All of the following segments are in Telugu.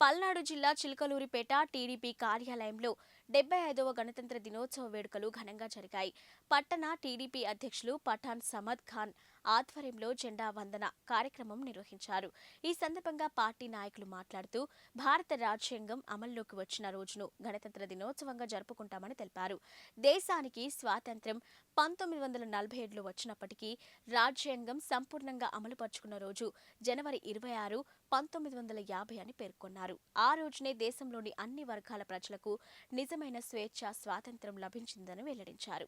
పల్నాడు జిల్లా చిలకలూరిపేట టీడీపీ కార్యాలయంలో డెబ్బై ఐదవ గణతంత్ర దినోత్సవ వేడుకలు ఘనంగా జరిగాయి. పట్టణ టీడీపీ అధ్యక్షులు పఠాన్ సమద్ ఖాన్ ఆధ్వర్యంలో జెండా వందన కార్యక్రమం నిర్వహించారు. ఈ సందర్భంగా పార్టీ నాయకులు మాట్లాడుతూ భారత రాజ్యాంగం అమల్లోకి వచ్చిన రోజును గణతంత్ర దినోత్సవంగా జరుపుకుంటామని తెలిపారు. దేశానికి స్వాతంత్ర్యం పంతొమ్మిది వందల నలభై ఏడులో వచ్చినప్పటికీ రాజ్యాంగం సంపూర్ణంగా అమలుపరుచుకున్న రోజు జనవరి ఇరవై ఆరు పంతొమ్మిది వందల యాభై అని పేర్కొన్నారు. ఆ రోజునే దేశంలోని అన్ని వర్గాల ప్రజలకు నిజమైన స్వేచ్ఛ స్వాతంత్ర్యం లభించిందని వెల్లడించారు.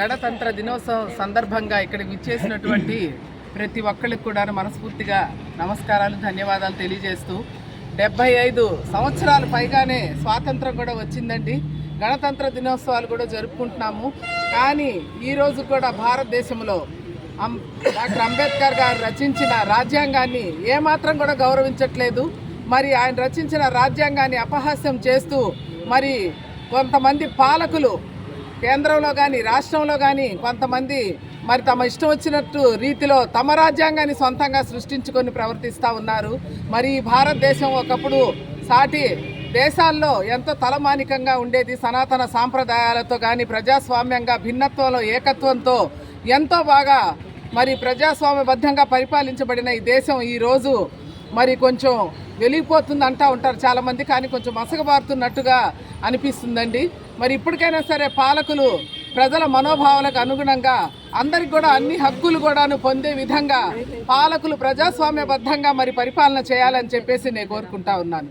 గణతంత్ర దినోత్సవం సందర్భంగా ఇక్కడ విచ్చేసినటువంటి ప్రతి ఒక్కరికి కూడా మనస్ఫూర్తిగా నమస్కారాలు ధన్యవాదాలు తెలియజేస్తూ డెబ్బై ఐదు సంవత్సరాలు పైగానే స్వాతంత్రం కూడా వచ్చిందండి. గణతంత్ర దినోత్సవాలు కూడా జరుపుకుంటున్నాము. కానీ ఈరోజు కూడా భారతదేశంలో అం- డాక్టర్ అంబేద్కర్ గారు రచించిన రాజ్యాంగాన్ని ఏమాత్రం కూడా గౌరవించట్లేదు. మరి ఆయన రచించిన రాజ్యాంగాన్ని అపహాస్యం చేస్తూ మరి కొంతమంది పాలకులు కేంద్రంలో కానీ రాష్ట్రంలో కానీ కొంతమంది మరి తమ ఇష్టం వచ్చినట్టు రీతిలో తమ రాజ్యాంగాన్ని సొంతంగా సృష్టించుకొని ప్రవర్తిస్తూ ఉన్నారు. మరి ఈ భారతదేశం ఒకప్పుడు సాటి దేశాల్లో ఎంతో తలమానికంగా ఉండేది. సనాతన సాంప్రదాయాలతో కానీ ప్రజాస్వామ్యంగా భిన్నత్వంలో ఏకత్వంతో ఎంతో బాగా మరి ప్రజాస్వామ్యబద్ధంగా పరిపాలించబడిన ఈ దేశం ఈరోజు మరి కొంచెం వెలిగిపోతుంది అంటా ఉంటారు చాలామంది కానీ కొంచెం మసకబారుతున్నట్టుగా అనిపిస్తుందండి. మరి ఇప్పటికైనా సరే పాలకులు ప్రజల మనోభావాలకు అనుగుణంగా అందరికి కూడా అన్ని హక్కులు కూడాను పొందే విధంగా పాలకులు ప్రజాస్వామ్యబద్ధంగా మరి పరిపాలన చేయాలని చెప్పేసి నేను కోరుకుంటా ఉన్నాను.